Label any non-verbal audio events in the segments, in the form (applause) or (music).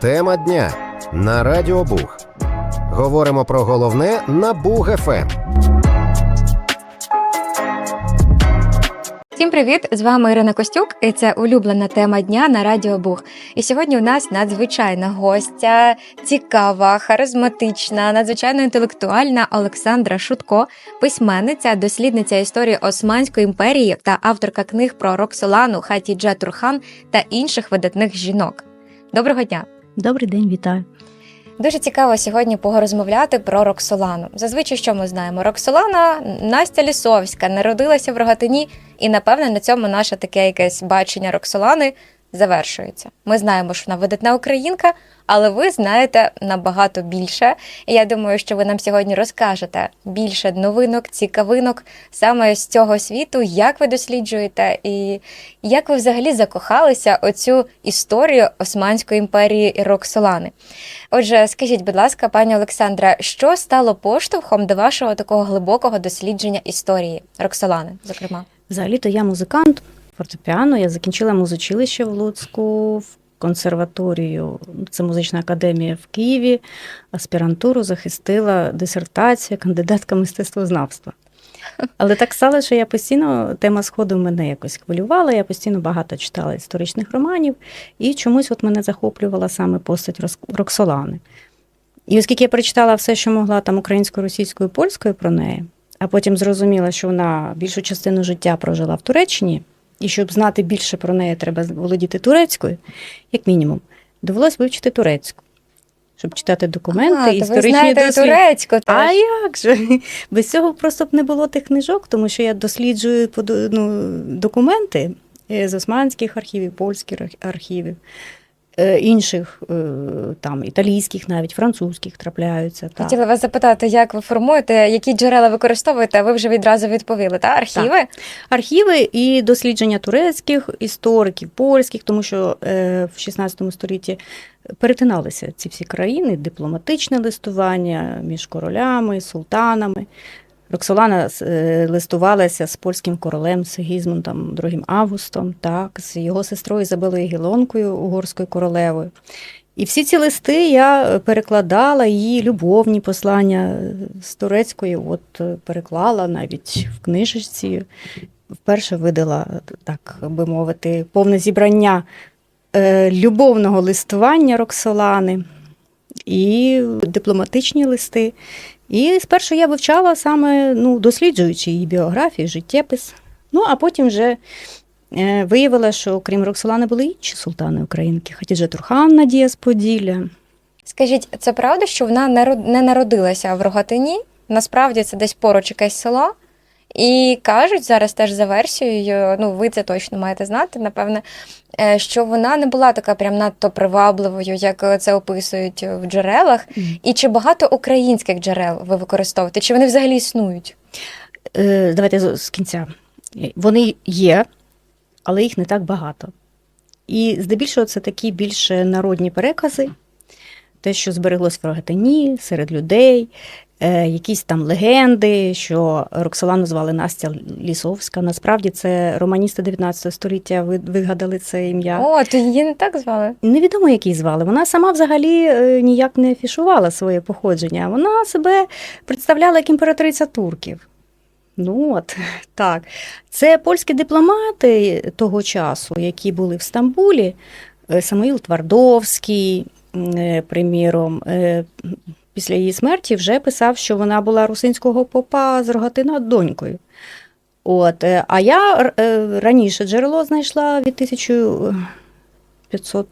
Тема дня на Радіо Буг. Говоримо про головне на Буг Ем. ФМ. Всім привіт! З вами Ірина Костюк, і це улюблена тема дня на Радіо Буг. І сьогодні у нас надзвичайна гостя, цікава, харизматична, надзвичайно інтелектуальна Олександра Шутко, письменниця, дослідниця історії Османської імперії та авторка книг про Роксолану, Хатідже Турхан та інших видатних жінок. Доброго дня! Добрий день, вітаю. Дуже цікаво сьогодні порозмовляти про Роксолану. Зазвичай, що ми знаємо? Роксолана Настя Лісовська народилася в Рогатині, і напевне на цьому наше таке якесь бачення Роксолани завершується. Ми знаємо, що вона видатна українка, але ви знаєте набагато більше. І я думаю, що ви нам сьогодні розкажете більше новинок, цікавинок саме з цього світу, як ви досліджуєте, і як ви взагалі закохалися оцю історію Османської імперії і Роксолани. Отже, скажіть, будь ласка, пані Олександра, що стало поштовхом до вашого такого глибокого дослідження історії Роксолани, зокрема? Взагалі-то я музикант фортепіано. Я закінчила музичилище в Луцьку, в консерваторію. Це музична академія в Києві. Аспірантуру захистила дисертація, кандидатка мистецтвознавства. Але так стало, що я постійно тема сходу мене якось хвилювала. Я постійно багато читала історичних романів, і чомусь от мене захоплювала саме постать Роксолани. І оскільки я прочитала все, що могла там українською, російською, польською про неї, а потім зрозуміла, що вона більшу частину життя прожила в Туреччині, і щоб знати більше про неї, треба володіти турецькою, як мінімум, довелось вивчити турецьку, щоб читати документи, а, то ви історичні знаєте і дослід- турецьку теж. а як же? (laughs) Без цього просто б не було тих книжок, тому що я досліджую ну, документи е, з османських архівів, польських архівів, інших е, там італійських, навіть французьких трапляються. Так. Хотіла вас запитати, як ви формуєте, які джерела використовуєте, а ви вже відразу відповіли, та архіви? Архіви і дослідження турецьких істориків, польських, тому що е, в 16 столітті перетиналися ці всі країни, дипломатичне листування між королями, султанами. Роксолана е, листувалася з польським королем Сигізмундом II Августом, так, з його сестрою Ізабелою Гілонкою, угорською королевою. І всі ці листи я перекладала її любовні послання з турецької, от е, переклала навіть в книжечці. Вперше видала, так би мовити, повне зібрання е, любовного листування Роксолани і дипломатичні листи. І спершу я вивчала саме ну, досліджуючи її біографію, життєпис. Ну, а потім вже е, виявила, що крім Роксолани були інші султани українки, Хатідже Турхан Надія з Поділля. Скажіть, це правда, що вона не народилася в Рогатині? Насправді це десь поруч якесь село. І кажуть зараз теж за версією, ну ви це точно маєте знати, напевне, е, що вона не була така прям надто привабливою, як це описують в джерелах. І чи багато українських джерел ви використовуєте? Чи вони взагалі існують? Е, Давайте з кінця. Вони є, але їх не так багато. І здебільшого це такі більш народні перекази, те, що збереглось в Рогатині, серед людей, якісь там легенди, що Роксолану звали Настя Лісовська. Насправді це романісти 19 століття вигадали це ім'я. О, то її не так звали. Невідомо, як її звали. Вона сама взагалі е, ніяк не афішувала своє походження. Вона себе представляла як імператриця турків. Ну от (laughs) так. Це польські дипломати того часу, які були в Стамбулі. Е, Самуїл Твардовський, е, приміром, е, після її смерті вже писав, що вона була русинського попа з Рогатина донькою. От, е, а я е, раніше джерело знайшла від 1500,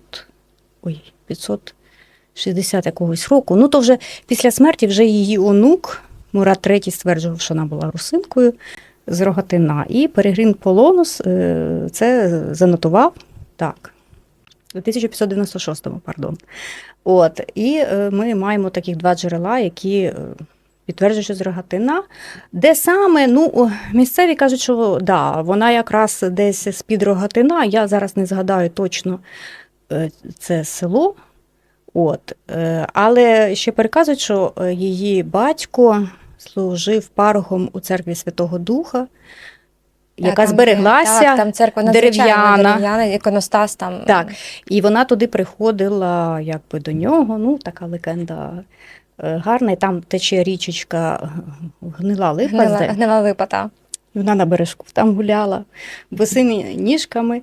ой, 560 якогось року. Ну, то вже після смерті вже її онук Мурат III стверджував, що вона була русинкою з Рогатина. І Перегрін Полонус е, це занотував так. У 1596-му, пардон. От, і е, ми маємо таких два джерела, які е, підтверджують, що з Рогатина. Де саме, ну, місцеві кажуть, що да, вона якраз десь з-під Рогатина, я зараз не згадаю точно е, це село. От, але ще переказують, що її батько служив парохом у церкві Святого Духа. Яка там, збереглася. Так, там церква дерев'яна. дерев'яна, іконостас там. Так. І вона туди приходила якби до нього. Ну, така легенда е, гарна. І там тече річечка гнила липа. Гнила, гнила липа, та. Вона на бережку там гуляла босими ніжками.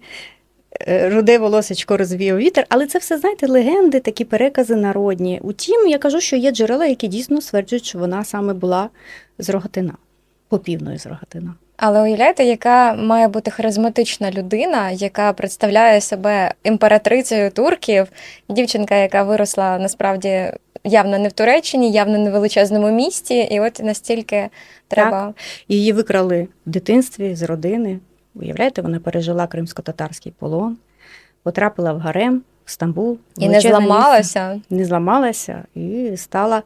е, Руде волосечко розвіяв вітер, але це все, знаєте, легенди, такі перекази народні. Утім, я кажу, що є джерела, які дійсно стверджують, що вона саме була з Рогатина, попівної з Рогатина. Але уявляєте, яка має бути харизматична людина, яка представляє себе імператрицею турків, дівчинка, яка виросла насправді явно не в Туреччині, явно не в величезному місті, і от настільки треба. Її викрали в дитинстві з родини. Уявляєте, вона пережила кримсько-татарський полон, потрапила в гарем в Стамбул. І не величезне місце. зламалася. не зламалася і стала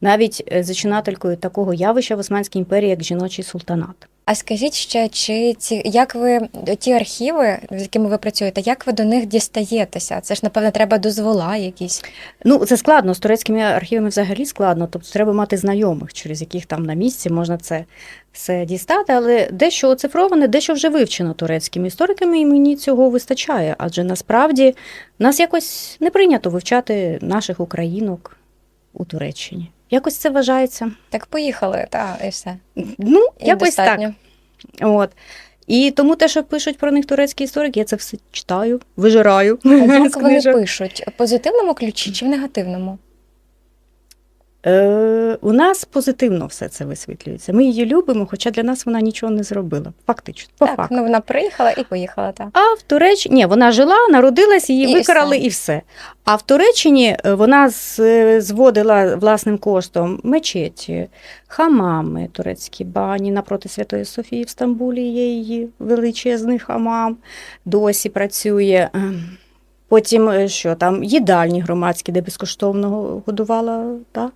навіть е, зачинателькою такого явища в Османській імперії, як жіночий султанат. А скажіть ще, чи ці як ви ті архіви, з якими ви працюєте, як ви до них дістаєтеся? Це ж напевно треба дозвола якісь. Ну, це складно з турецькими архівами взагалі складно. Тобто треба мати знайомих, через яких там на місці можна це все дістати. Але дещо оцифроване, дещо вже вивчено турецькими істориками, і мені цього вистачає. Адже насправді нас якось не прийнято вивчати наших українок у Туреччині. Якось це вважається. Так поїхали, та і все. Ну, І якось так. От. І тому те, що пишуть про них турецькі історики, я це все читаю, вижираю. А як вони пишуть? В позитивному ключі чи в негативному? Е, у нас позитивно все це висвітлюється. Ми її любимо, хоча для нас вона нічого не зробила. Фактично, по так, факту. ну вона приїхала і поїхала. Так. А в Туреччині ні, вона жила, народилась, її І викрали все. і все. А в Туреччині е, вона з- зводила власним коштом мечеті, хамами, турецькі бані напроти Святої Софії в Стамбулі є її величезний хамам, досі працює. Ем, Потім е, що там, їдальні громадські, де безкоштовно годувала та,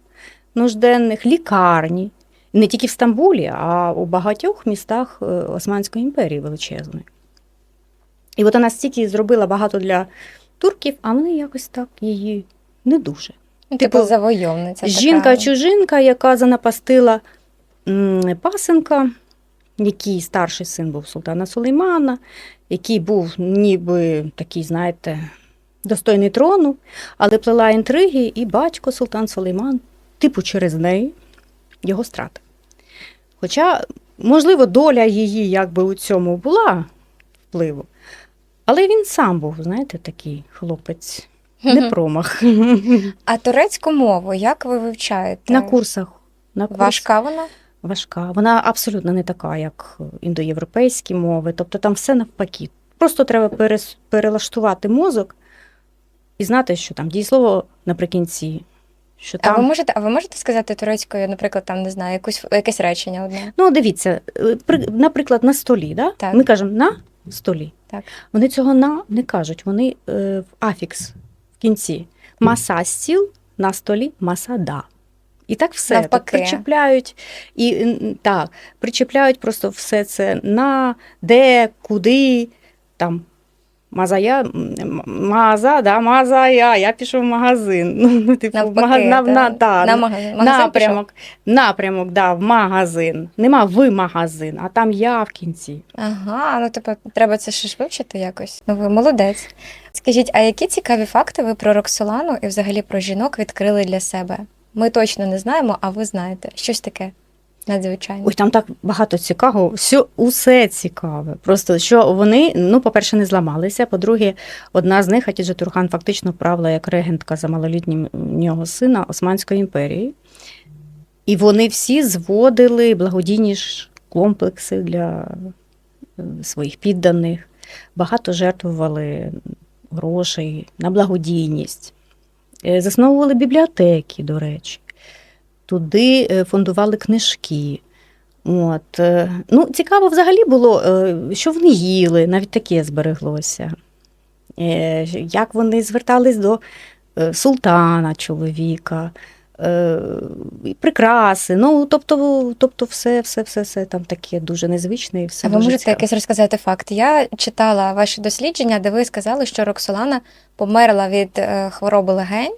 нужденних, лікарні. Не тільки в Стамбулі, а у багатьох містах е, Османської імперії величезної. І от вона стільки зробила багато для турків, а вони якось так її не дуже. Ну, Типу, Типу завойовниця. Жінка-чужинка, яка занапастила пасенка, який старший син був султана Сулеймана, який був ніби такий, знаєте, достойний трону, але плела інтриги, і батько Султан Сулейман, типу через неї, його стратив. Хоча, можливо, доля її якби у цьому була впливу, але він сам був, знаєте, такий хлопець, не промах. (laughs) А турецьку мову як ви вивчаєте? На курсах. На курсах. Важка вона? Важка. Вона абсолютно не така, як індоєвропейські мови. Тобто там все навпаки. Просто треба перес- перелаштувати мозок і знати, що там дієслово наприкінці. Що А ви можете, а ви можете сказати турецькою, наприклад, там не знаю, якусь якесь речення одне? Ну, дивіться, е, при- наприклад, на столі, да? Так. ми кажемо на столі. Так. Вони цього на не кажуть, вони е, в афікс в кінці. Маса стіл на столі, маса да. І так все Навпаки. так причепляють і так, причепляють просто все це на де, куди, там. Мазая, маза, да, мазая, я пішов в магазин. (laughs) Ну, типу, в Навпаки, мага- на, та, на, да, на магазин, напрямок, напрямок, да, в магазин. Нема в магазин, а там я в кінці. Ага, ну типу, треба це ще ж вивчити якось. Ну ви молодець. Скажіть, а які цікаві факти ви про Роксолану і взагалі про жінок відкрили для себе? Ми точно не знаємо, а ви знаєте. Щось таке надзвичайне. Ой, там так багато цікавого, все, усе цікаве. Просто що вони, ну, по-перше, не зламалися. По-друге, одна з них, Хатіджа Турхан, фактично правила як регентка за малолітнім нього сина Османської імперії. І вони всі зводили благодійні комплекси для е, своїх підданих, багато жертвували грошей на благодійність, Е, засновували бібліотеки, до речі. Туди е, фондували книжки. От. е, Ну, цікаво взагалі було, е, що вони їли, навіть таке збереглося. Як вони звертались до султана, чоловіка, прикраси. Ну, тобто, тобто все, все, все, все там таке дуже незвичне і все А ви можете цікаве. якийсь розказати факт? Я читала ваші дослідження, де ви сказали, що Роксолана померла від хвороби легень,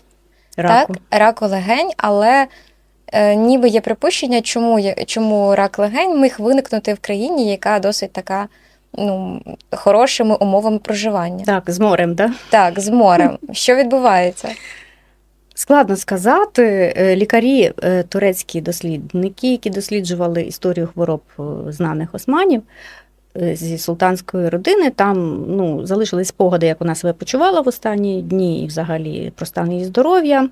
Раку. так, раку легень, але ніби є припущення, чому, чому рак легень міг виникнути в країні, яка досить така ну, хорошими умовами проживання. Так, з морем, да? Так, з морем. Що відбувається? Складно сказати. Е, Лікарі, е, турецькі дослідники, які досліджували історію хвороб е, знаних османів е, зі султанської родини, там ну, залишились спогади, як вона себе почувала в останні дні, і взагалі про стан її здоров'я,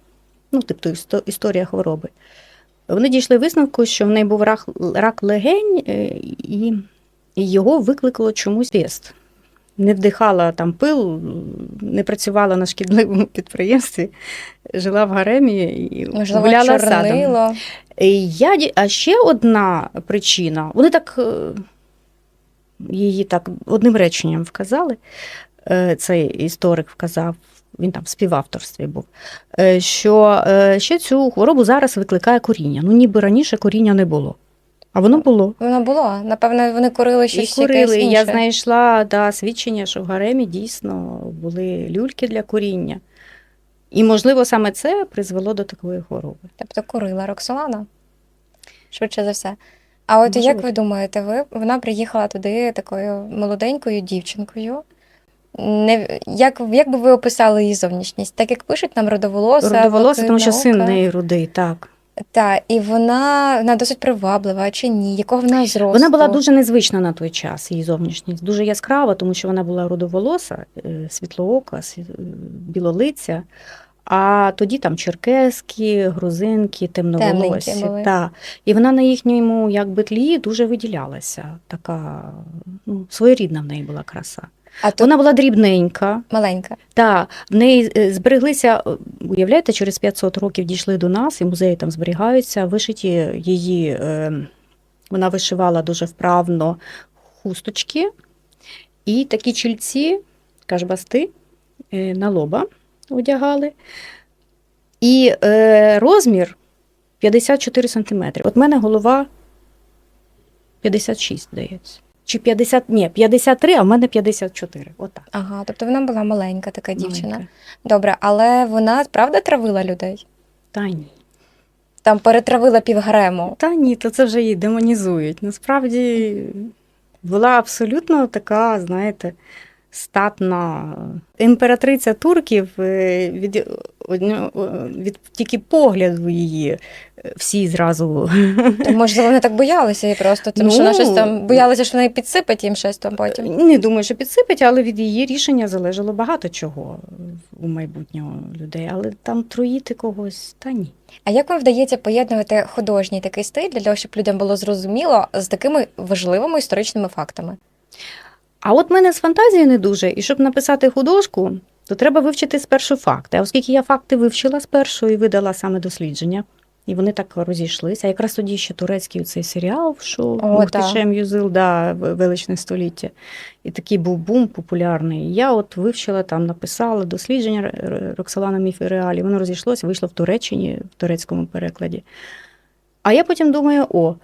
ну, тобто історія хвороби. Вони дійшли висновку, що в неї був рак, рак легень, е, і, його викликало чомусь пест. Не вдихала там пил, не працювала на шкідливому підприємстві, жила в гаремі і Можливо, гуляла чорнило. Е, Я, а ще одна причина, вони так е, її так одним реченням вказали, е, цей історик вказав, він там в співавторстві був, е, що е, ще цю хворобу зараз викликає коріння. Ну, ніби раніше коріння не було. А воно було. Воно було. Напевно, вони курили І щось курили. якесь інше. Я знайшла да, свідчення, що в гаремі дійсно були люльки для куріння. І, можливо, саме це призвело до такої хвороби. Тобто курила Роксолана. Швидше за все. А от Можливо. як ви думаєте, ви вона приїхала туди такою молоденькою дівчинкою? Не, як, як би ви описали її зовнішність? Так як пишуть нам родоволоса, Родоволоса, тому що син неї рудий, так. Та, і вона, вона досить приваблива чи ні? Якого вона зросту? Вона була дуже незвична на той час, її зовнішність, дуже яскрава, тому що вона була рудоволоса, е, світлоока, е, білолиця. А тоді там черкески, грузинки, темноволосі. Та. І вона на їхньому якби, тлі дуже виділялася. Така ну, своєрідна в неї була краса. А Вона була дрібненька. маленька. Та в неї е, збереглися, уявляєте, через 500 років дійшли до нас, і музеї там зберігаються. Вишиті її, е, вона вишивала дуже вправно хусточки і такі чільці, кашбасти е, на лоба одягали. І е, розмір 54 см. От мене голова 56, здається. Чи 50, ні, 53, а в мене 54. Отак. Ага, тобто вона була маленька така дівчина. Маленька. Добре, але вона правда травила людей? Та ні. Там перетравила півгрему. Та ні, то це вже її демонізують. Насправді була абсолютно така, знаєте, статна імператриця турків е, від, від тільки погляду її е, всі зразу. То, можливо, вони так боялися і просто, тому що вона Ну, щось там боялися, що вона підсипить їм щось там потім. Не думаю, що підсипить, але від її рішення залежало багато чого у майбутнього людей. Але там труїти когось, та ні. А як вам вдається поєднувати художній такий стиль для того, щоб людям було зрозуміло з такими важливими історичними фактами? А от мене з фантазією не дуже, і щоб написати художку, то треба вивчити спершу факти. А оскільки я факти вивчила спершу і видала саме дослідження, і вони так розійшлися. Якраз тоді ще турецький цей серіал, що Мухтишем Юзил, да, величне століття. І такий був бум популярний. Я от вивчила там, написала дослідження Роксолана Міф і реалії. Воно розійшлося, вийшло в Туреччині, в турецькому перекладі. А я потім думаю: о,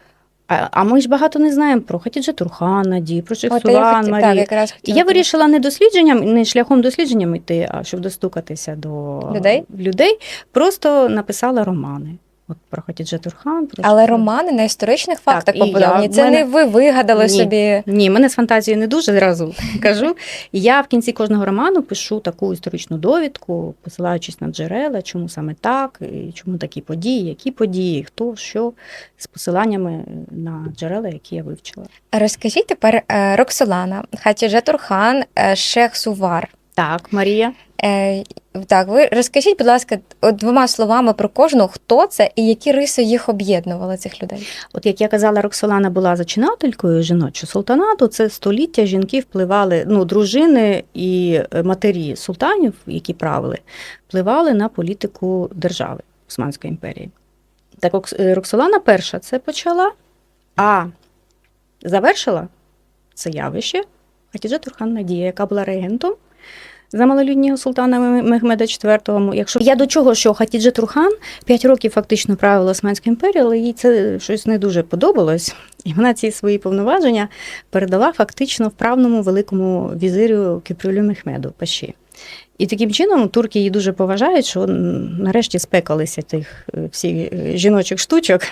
а, а ми ж багато не знаємо про Хатіджа Турханаді, про От я Шехсулан хотів- Марі. так, якраз І я вирішила не дослідженням, не шляхом дослідженням йти, а щоб достукатися до Людей? людей просто написала романи. От про Хатідже Турхан. Про Але романи на історичних фактах я- побудовані. в Це мене- не ви вигадали Ні. собі. Ні, мене з фантазією не дуже зразу (laughs) кажу. Я в кінці кожного роману пишу таку історичну довідку, посилаючись на джерела, чому саме так, і чому такі події, які події, хто, що, з посиланнями на джерела, які я вивчила. Розкажіть тепер е, Роксолана, Хатідже Турхан, е, Шех Сувар. Так, Марія. Так, ви розкажіть, будь ласка, двома словами про кожну, хто це і які риси їх об'єднували цих людей. От як я казала, Роксолана була зачинателькою жіночого султанату. Це століття жінки впливали, ну, дружини і е, матері султанів, які правили, впливали на політику держави Османської імперії. Так е, Роксолана перша це почала, а завершила це явище Хатіджа Турхан Надія, яка була регентом за малолюднього султана Мехмеда IV. Якщо я до чого, що Хатіджа Турхан п'ять років фактично правила Османською імперією, але їй це щось не дуже подобалось, і вона ці свої повноваження передала фактично вправному великому візирю Кіпрюлю Мехмеду Паші. І таким чином турки її дуже поважають, що нарешті спекалися тих е, всіх е, жіночих штучок.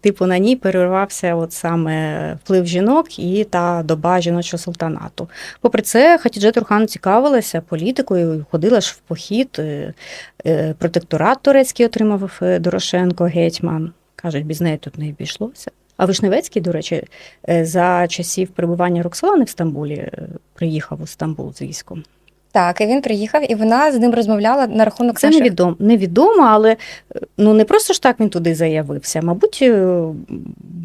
Типу на ній перервався от саме вплив жінок і та доба жіночого султанату. Попри це, Хатідже Турхан цікавилася політикою, ходила ж в похід. е, е, Протекторат турецький отримав е, Дорошенко, гетьман. Кажуть, без неї тут не обійшлося. А Вишневецький, до речі, за часів перебування Роксолани в Стамбулі приїхав у Стамбул з військом. Так, і він приїхав, і вона з ним розмовляла на рахунок Це наших... невідомо, невідомо, але е, ну не просто ж так він туди заявився. Мабуть, е,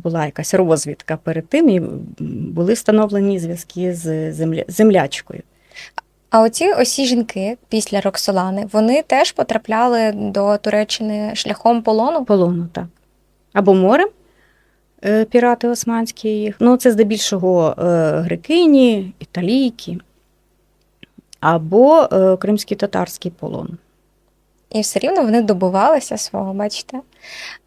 була якась розвідка перед тим, і були встановлені зв'язки з земля... землячкою. А оці осі жінки після Роксолани вони теж потрапляли до Туреччини шляхом полону. Полону, так. Або морем. е, Пірати османські їх. Ну, це здебільшого грекині, італійки, або е, кримський татарський полон. І все рівно вони добувалися свого, бачите.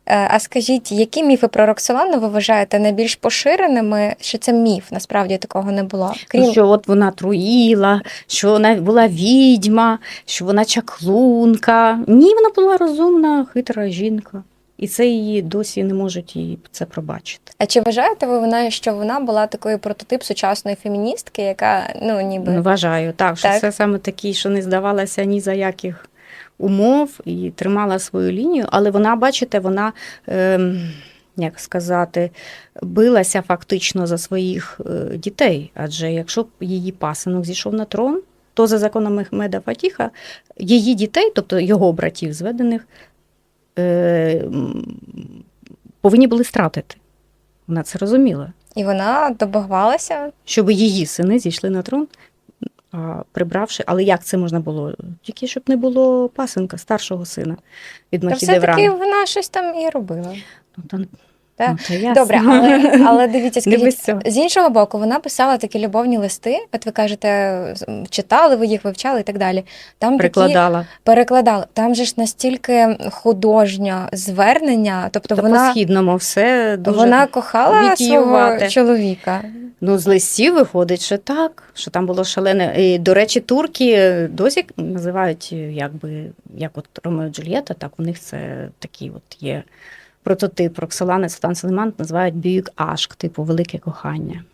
Е, А скажіть, які міфи про Роксолану ви вважаєте найбільш поширеними? Що це міф? Насправді такого не було. Крім Що от вона труїла, що вона була відьма, що вона чаклунка. Ні, вона була розумна, хитра жінка. І це її досі не можуть їй це пробачити. а чи вважаєте ви вона, що вона була такою прототип сучасної феміністки, яка ну ніби Ну, Вважаю, так, що Так. це саме такий, що не здавалася ні за яких умов і тримала свою лінію, але вона, бачите, вона, ем, як сказати, билася фактично за своїх е, дітей. Адже якщо б її пасинок зійшов на трон, то за законом Мехмеда Фатіха її дітей, тобто його братів зведених, е, повинні були стратити. Вона це розуміла. і вона добувалася. щоб її сини зійшли на трон, прибравши. Але як це можна було? Тільки щоб не було пасенка старшого сина від Та все-таки вона щось там і робила. Ну, та, ну. Добре, але, (laughs) але дивіться, скажіть, з іншого боку, вона писала такі любовні листи. От ви кажете, читали ви їх, вивчали і так далі. Там такі Прикладала. перекладали. Там же ж настільки художнє звернення, тобто Та вона, по-східному все дуже. вона кохала свого вітіювате. чоловіка. Ну, з листів виходить, що так, що там було шалене. І, до речі, турки досі називають, якби, як от Ромео Джульєта, так у них це такий от є прототип Роксолани Султан Сулейман називають бюйк ашк, типу велике кохання.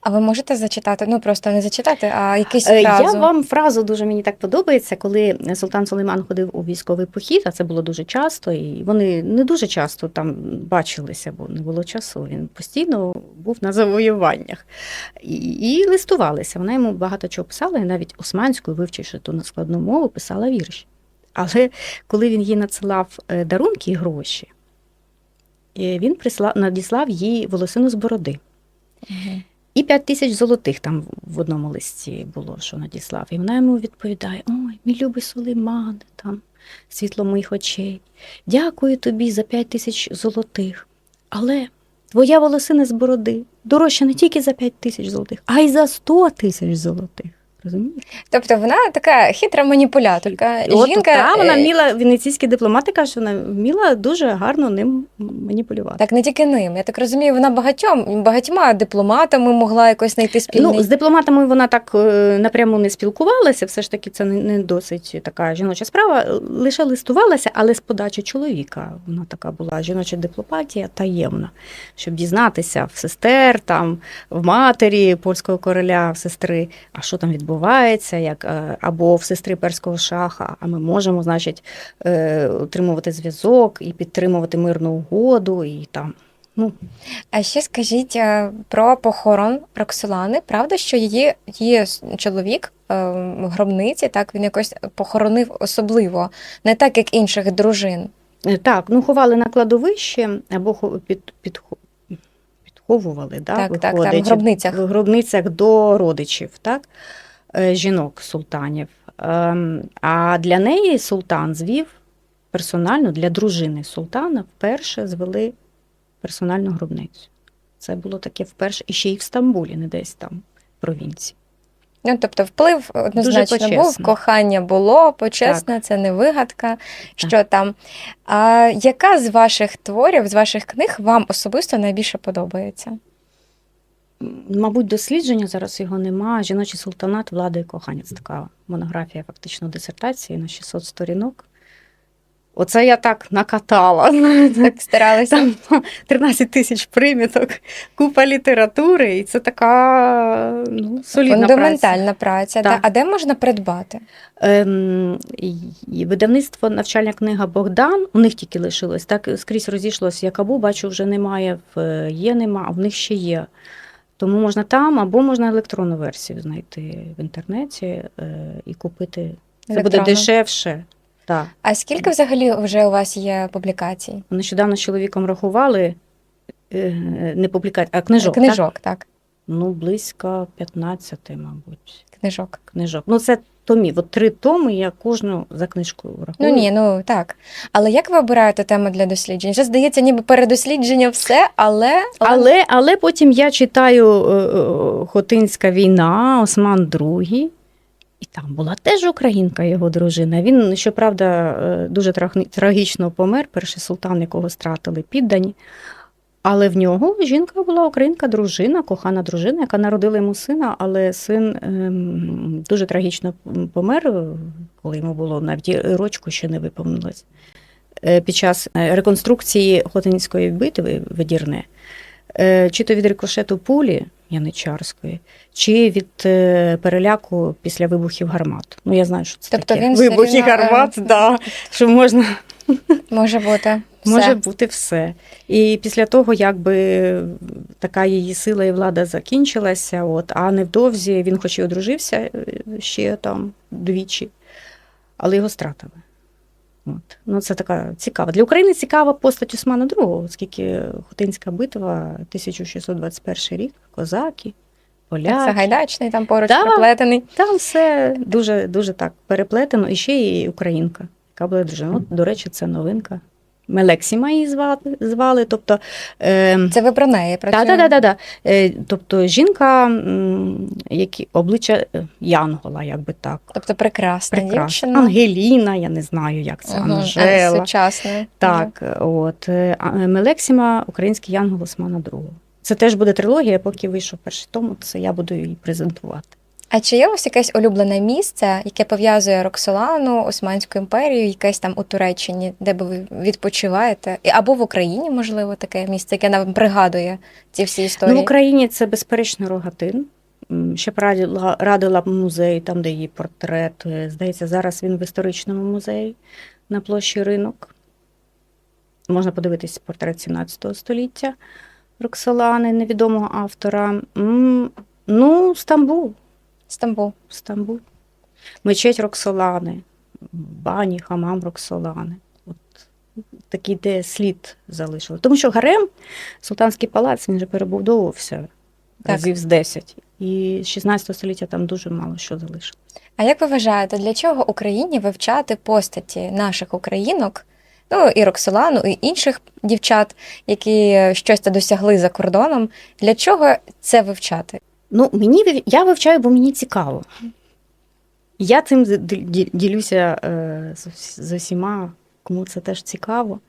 А ви можете зачитати? Ну просто не зачитати, а якийсь Е, фразу. Я вам фразу дуже мені так подобається, коли Султан Сулейман ходив у військовий похід, а це було дуже часто, і вони не дуже часто там бачилися, бо не було часу. Він постійно був на завоюваннях і, і листувалися. Вона йому багато чого писала, і навіть османською, вивчивши ту складну мову, писала вірші. Але коли він їй надсилав е, дарунки і гроші, він прислав, надіслав їй волосину з бороди. І 5 тисяч золотих там в одному листі було, що надіслав. І вона йому відповідає: Ой, мій любий Сулеймане, там світло моїх очей. Дякую тобі за 5 тисяч золотих. Але твоя волосина з бороди дорожча не тільки за 5 тисяч золотих, а й за 100 тисяч золотих. Розумієш? Тобто вона така хитра маніпуляторка. От Жінка та, вона е, вміла, венеційські дипломати кажуть, що вона вміла дуже гарно ним маніпулювати. Так не тільки ним. Я так розумію, вона багатьом багатьма дипломатами могла якось знайти спільний. Ну, з дипломатами вона так е, напряму не спілкувалася, все ж таки це не, не досить така жіноча справа. Лише листувалася, але з подачі чоловіка. Вона така була жіноча дипломатія таємна, щоб дізнатися в сестер, там, в матері польського короля, в сестри, а що там відбувається, як, е, або в сестри перського шаха. А ми можемо, значить, е, утримувати зв'язок і підтримувати мирну угоду, і там. Ну, А ще скажіть е, про похорон Роксолани. Правда, що її, її чоловік е, в гробниці, так він якось похоронив особливо, не так як інших дружин. Е, Так, ну ховали на кладовище або під, під, підховували, да, Так, так, там, в гробницях. в гробницях до родичів, так, е, жінок султанів. Ем, А для неї султан звів персонально для дружини султана вперше звели персональну гробницю. Це було таке вперше, і ще й в Стамбулі, не десь там в провінції. Ну, тобто, вплив однозначно був, кохання було, почесне, це не вигадка. Що там? А яка з ваших творів, з ваших книг вам особисто найбільше подобається? Мабуть, дослідження зараз його нема. Жіночий султанат влади і кохання. Це така монографія, фактично дисертації на 600 сторінок. Оце я так накатала. Так старалися. Там 13 тисяч приміток, купа літератури, і це така ну, солідна праця. Фундаментальна праця. Та. А де можна придбати? Ем, і видавництво навчальна книга Богдан. У них тільки лишилось. Так скрізь розійшлося. Якабу, бачу, вже немає, в є, нема, а в них ще є. Тому можна там, або можна електронну версію знайти в інтернеті е, і купити. Це буде дешевше. Так. А скільки взагалі вже у вас є публікацій? Нещодавно з чоловіком рахували е, не публікацій, а книжок. Так? Так. Ну, близько 15, мабуть, Книжок. книжок. Ну, це томів. От три томи я кожну за книжку рахую. Ну ні, ну так. Але як ви обираєте тему для досліджень? Вже здається, ніби передослідження все, але Але, але потім я читаю е, е, Хотинська війна, Осман II. І там була теж українка, його дружина. Він, щоправда, е, дуже трагічно помер, перший султан, якого стратили піддані. Але в нього жінка була українка, дружина, кохана дружина, яка народила йому сина, але син ем, дуже трагічно помер, коли йому було навіть рочку ще не виповнилось. Е, Під час е, реконструкції Хотинської битви Ведірне, е, чи то від рикошету пулі Яничарської, чи від е, переляку після вибухів гармат. Ну, я знаю, що це Тобто таке. він вибухи рівно, гармат, да, що можна може бути все. Може бути все. І після того, якби така її сила і влада закінчилася, от, а невдовзі він хоч і одружився е, ще там двічі, але його стратили. От. Ну, це така цікава. Для України цікава постать Османа II, оскільки Хотинська битва, 1621 рік, козаки, поляки. Сагайдачний там поруч Да. приплетений. Там все дуже, дуже так переплетено. І ще і українка, яка була дружина. От, до речі, це новинка. Мелексіма її звали. звали тобто, е, Це ви про неї та, працюєте? да, да, да, да. Е, тобто жінка, які, обличчя е, Янгола, якби так. Тобто прекрасна, Прекрасна. дівчина. Ангеліна, я не знаю, як це. А, Анжела. Сучасна. Так, от. е, Мелексіма, український Янгол Османа II. Це теж буде трилогія, поки вийшов перший том, це я буду її презентувати. А чи є у вас якесь улюблене місце, яке пов'язує Роксолану, Османську імперію, якесь там у Туреччині, де би ви відпочиваєте? Або в Україні, можливо, таке місце, яке нам пригадує ці всі історії? Ну, в Україні це безперечно рогатин. Ще б радила, радила б музей, там, де її портрет. Е, Здається, зараз він в історичному музеї на площі ринок. Можна подивитись портрет 17 століття Роксолани, невідомого автора. Ну, Стамбул. Стамбул. Стамбул. Мечеть Роксолани, бані, хамам Роксолани. От такий, де слід залишили. Тому що гарем, султанський палац, він же перебудовувався Так. разів з 10. І з 16 століття там дуже мало що залишилось. А як ви вважаєте, для чого Україні вивчати постаті наших українок? Ну і Роксолану, і інших дівчат, які щось досягли за кордоном. Для чого це вивчати? Ну, мені я вивчаю, бо мені цікаво. Я цим ділюся е, з, усіма, кому це теж цікаво.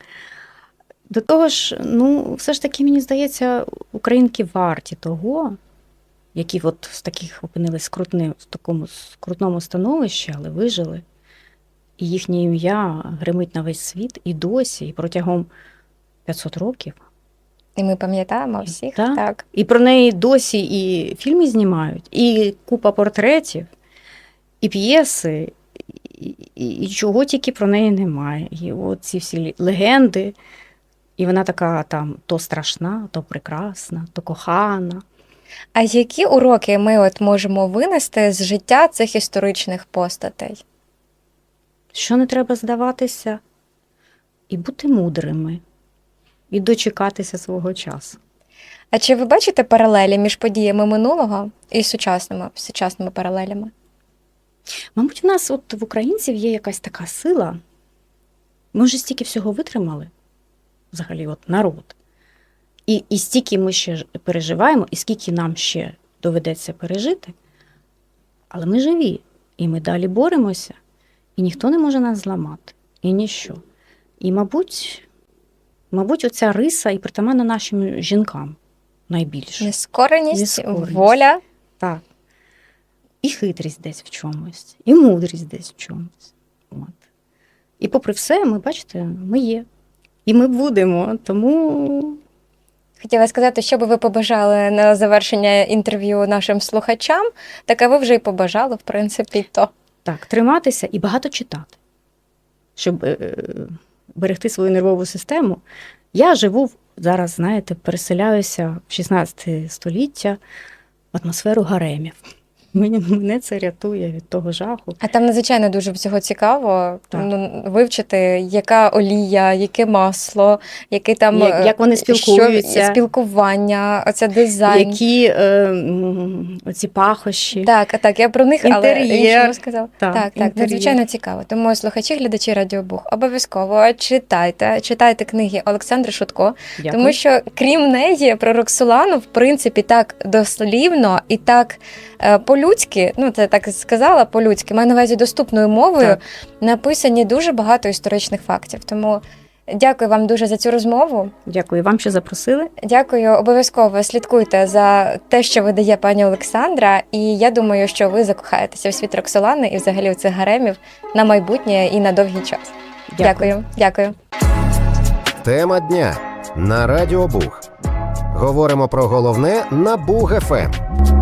До того ж, ну, все ж таки, мені здається, українки варті того, які от з таких опинились в такому скрутному становищі, але вижили. І їхнє ім'я гримить на весь світ і досі, і протягом 500 років. І ми пам'ятаємо всіх, Так. так. І про неї досі і фільми знімають, і купа портретів, і п'єси, і, і, і чого тільки про неї немає. І от ці всі легенди. І вона така там то страшна, то прекрасна, то кохана. А які уроки ми от можемо винести з життя цих історичних постатей? Що не треба здаватися, і бути мудрими, і дочекатися свого часу. А чи ви бачите паралелі між подіями минулого і сучасними, сучасними паралелями? Мабуть, в нас от в українців є якась така сила. Ми вже стільки всього витримали, взагалі, от народ. І, і стільки ми ще переживаємо, і скільки нам ще доведеться пережити. Але ми живі, і ми далі боремося, і ніхто не може нас зламати, і ніщо. І, мабуть, мабуть, оця риса і притаманна нашим жінкам. найбільше. Нескореність, Нескореність. воля. Так. І хитрість десь в чомусь, і мудрість десь в чомусь. От. І попри все, ми бачите, ми є. І ми будемо. Тому Хотіла сказати, що би ви побажали на завершення інтерв'ю нашим слухачам, так а ви вже й побажали, в принципі, то. так, триматися і багато читати, щоб е, е, берегти свою нервову систему. Я живу зараз, знаєте, переселяюся в 16 століття в атмосферу гаремів. Мені, мене це рятує від того жаху. А там надзвичайно дуже всього цікаво ну, вивчити, яка олія, яке масло, яке там Як- е, як вони що- спілкування, оце дизайн. Які е, оці пахощі. Так, так, я про них, але Інтер'єр. іншому сказала. Так, Так, так, надзвичайно цікаво. Тому слухачі, глядачі Радіобух, обов'язково читайте, читайте книги Олександри Шутко, Дякую. тому що крім неї про Роксолану, в принципі, так дослівно і так е, по-людськи, ну це так сказала по-людськи, маю на увазі доступною мовою, Так. написані дуже багато історичних фактів. Тому дякую вам дуже за цю розмову. Дякую вам, що запросили. Дякую, обов'язково слідкуйте за те, що видає пані Олександра. І я думаю, що ви закохаєтеся у світ Роксолани і взагалі у цих гаремів на майбутнє і на довгий час. Дякую. Дякую. Тема дня на Радіо Буг. Говоримо про головне на Буг ФМ.